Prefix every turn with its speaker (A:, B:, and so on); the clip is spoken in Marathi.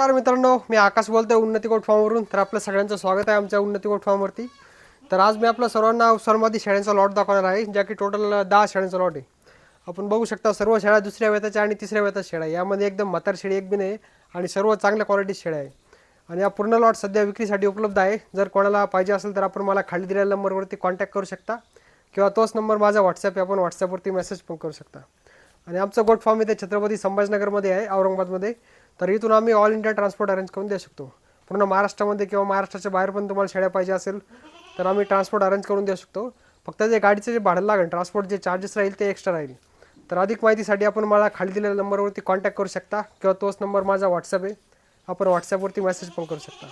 A: नमस्कार मित्रांनो मी आकाश बोलतोय उन्नती कोटफॉर्मवरून तर आपलं सगळ्यांचं स्वागत आहे आमच्या उन्नती कोटफॉर्मवरती तर आज मी आपल्या सर्वांना सर्वाधी शेळ्यांचा लॉट दाखवणार आहे ज्या की टोटल दहा शेळ्यांचा लॉट आहे. आपण बघू शकता सर्व शेळ्या दुसऱ्या वेताच्या आणि तिसऱ्या वेताच्या शेळ्या आहे. यामध्ये एकदम म्हातार शेळी एक बी नाही आणि सर्व चांगल्या क्वालिटी शेळ्या आहे. आणि हा पूर्ण लॉट सध्या विक्रीसाठी उपलब्ध आहे. जर कोणाला पाहिजे असेल तर आपण मला खाली दिलेल्या नंबरवरती कॉन्टॅक्ट करू शकता. किंवा तोच नंबर माझा व्हॉट्सअप आहे. आपण व्हॉट्सअपवरती मेसेज पण करू शकता. आणि आमचं गोट फॉर्म इथे छत्रपती संभाजीनगरमध्ये आहे औरंगाबादमध्ये. तर इथून आम्ही ऑल इंडिया ट्रान्सपोर्ट अरेंज करून देऊ शकतो. पूर्ण महाराष्ट्रामध्ये किंवा महाराष्ट्राच्या बाहेर पण तुम्हाला शेळ्या पाहिजे असेल तर आम्ही ट्रान्सपोर्ट अरेंज करून देऊ शकतो. फक्त जे गाडीचं जे भाडं लागेल ट्रान्सपोर्ट जे चार्जेस राहील ते एक्स्ट्रा राहील. तर अधिक माहितीसाठी आपण मला खाली दिलेल्या नंबरवरती कॉन्टॅक्ट करू शकता किंवा तोच नंबर माझा व्हॉट्सअप आहे. आपण व्हॉट्सॲपवरती मेसेज पण करू शकता.